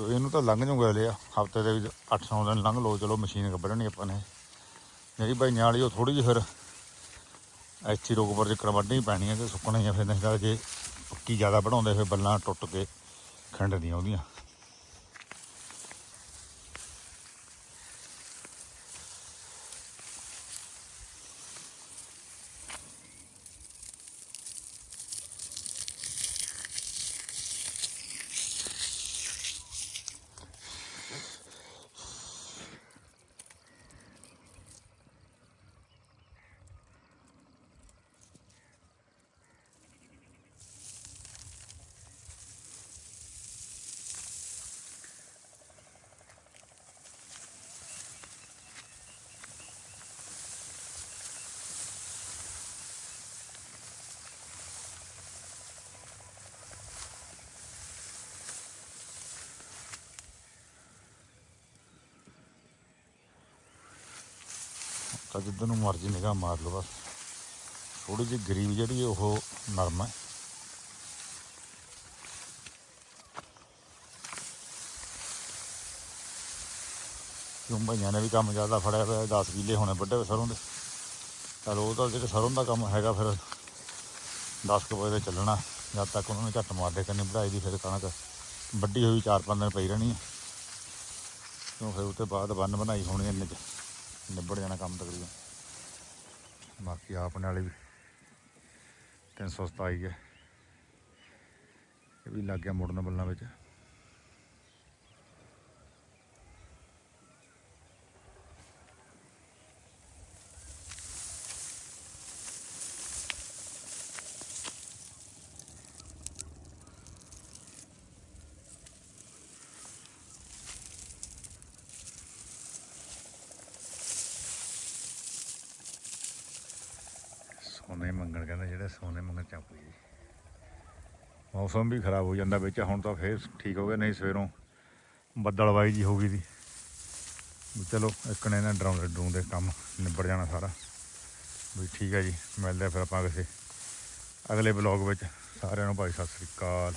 S1: ਇਹਨੂੰ ਤਾਂ ਲੰਘ ਜਾਊਗਾ ਲਿਆ ਹਫ਼ਤੇ ਦੇ ਵਿੱਚ 8-9 ਦਿਨ ਲੰਘ ਲਓ, ਚਲੋ ਮਸ਼ੀਨ ਕੱਢਣੀ ਆਪਾਂ ਨੇ। ਜਿਹੜੀ ਭਾਈ ਵਾਲੀ ਉਹ ਥੋੜੀ ਜਿਹੀ ਫਿਰ ਐਚੀ ਰੋਗ ਪਰ ਜਿਕਰ ਵੱਢਣੀ ਪੈਣੀ ਹੈ ਤੇ ਸੁੱਕਣਾ ਹੀ ਆ ਫਿਰ, ਨਹੀਂ ਤਾਂ ਜੇ ਪੱਕੀ ਜ਼ਿਆਦਾ ਬਣਾਉਂਦੇ ਫਿਰ ਬੱਲਾਂ ਟੁੱਟ ਕੇ ਖੰਡਦੀਆਂ ਉਹਦੀਆਂ। ਤਾਂ ਜਿੱਧਰ ਨੂੰ ਮਰਜ਼ੀ ਨਿਗਾਹ ਮਾਰ ਲਓ ਬਸ। ਥੋੜੀ ਜਿਹੀ ਗਰੀਬ ਜਿਹੜੀ ਉਹ ਨਰਮ ਹੈ। ਕਿਉਂ ਭਾਈਆਂ ਨੇ ਵੀ ਕੰਮ ਜ਼ਿਆਦਾ ਫੜਿਆ ਹੋਇਆ 10 ਕਿੱਲੇ ਹੋਣੇ ਵੱਡੇ ਹੋਏ ਸਰੋਂ ਦੇ। ਚਲ ਉਹ ਤਾਂ ਜਿਹੜੇ ਸਰੋਂ ਦਾ ਕੰਮ ਹੈਗਾ ਫਿਰ 10 ਕੁ ਵਜੇ ਤੇ ਚੱਲਣਾ, ਜਦ ਤੱਕ ਉਹਨਾਂ ਨੇ ਝੱਟ ਮਾਰਦੇ ਕਰਨੀ ਵਧਾਈ ਦੀ, ਫਿਰ ਕਣਕ ਵੱਡੀ ਹੋਈ 4-5 ਦਿਨ ਪਈ ਰਹਿਣੀ ਹੈ। ਕਿਉਂ ਫਿਰ ਉਹਤੇ ਬਾਅਦ ਬੰਨ ਬਣਾਈ ਹੋਣੀ ਇੰਨੇ ਚ। ਨਿਬੜ ਜਾਣਾ ਕੰਮ ਤਕਰੀਬਨ। ਬਾਕੀ ਆਪਣੇ ਵਾਲੀ ਵੀ 327 ਹੈ। ਇਹ ਵੀ ਲੱਗ ਗਿਆ ਮੁੜਨ ਬੱਲਾਂ ਵਿੱਚ। ਸੋਨੇ ਮੰਗਣ, ਕਹਿੰਦੇ ਜਿਹੜੇ ਸੋਨੇ ਮੰਗਣ ਚਾਪੂ ਜੀ। ਮੌਸਮ ਵੀ ਖਰਾਬ ਹੋ ਜਾਂਦਾ ਵਿੱਚ, ਹੁਣ ਤਾਂ ਫੇਰ ਠੀਕ ਹੋ ਗਿਆ, ਨਹੀਂ ਸਵੇਰੋਂ ਬੱਦਲਵਾਈ ਜੀ ਹੋ ਗਈ ਦੀ। ਵੀ ਚਲੋ, ਇੱਕ ਨੇ ਨਾ ਡਰਾਉਂਦੇ ਡਰੂੰਦੇ ਕੰਮ ਨਿਬੜ ਜਾਣਾ ਸਾਰਾ। ਵੀ ਠੀਕ ਹੈ ਜੀ, ਮਿਲਦੇ ਫਿਰ ਆਪਾਂ ਕਿਸੇ ਅਗਲੇ ਬਲੌਗ ਵਿੱਚ। ਸਾਰਿਆਂ ਨੂੰ ਭਾਈ ਸਤਿ ਸ੍ਰੀ ਅਕਾਲ।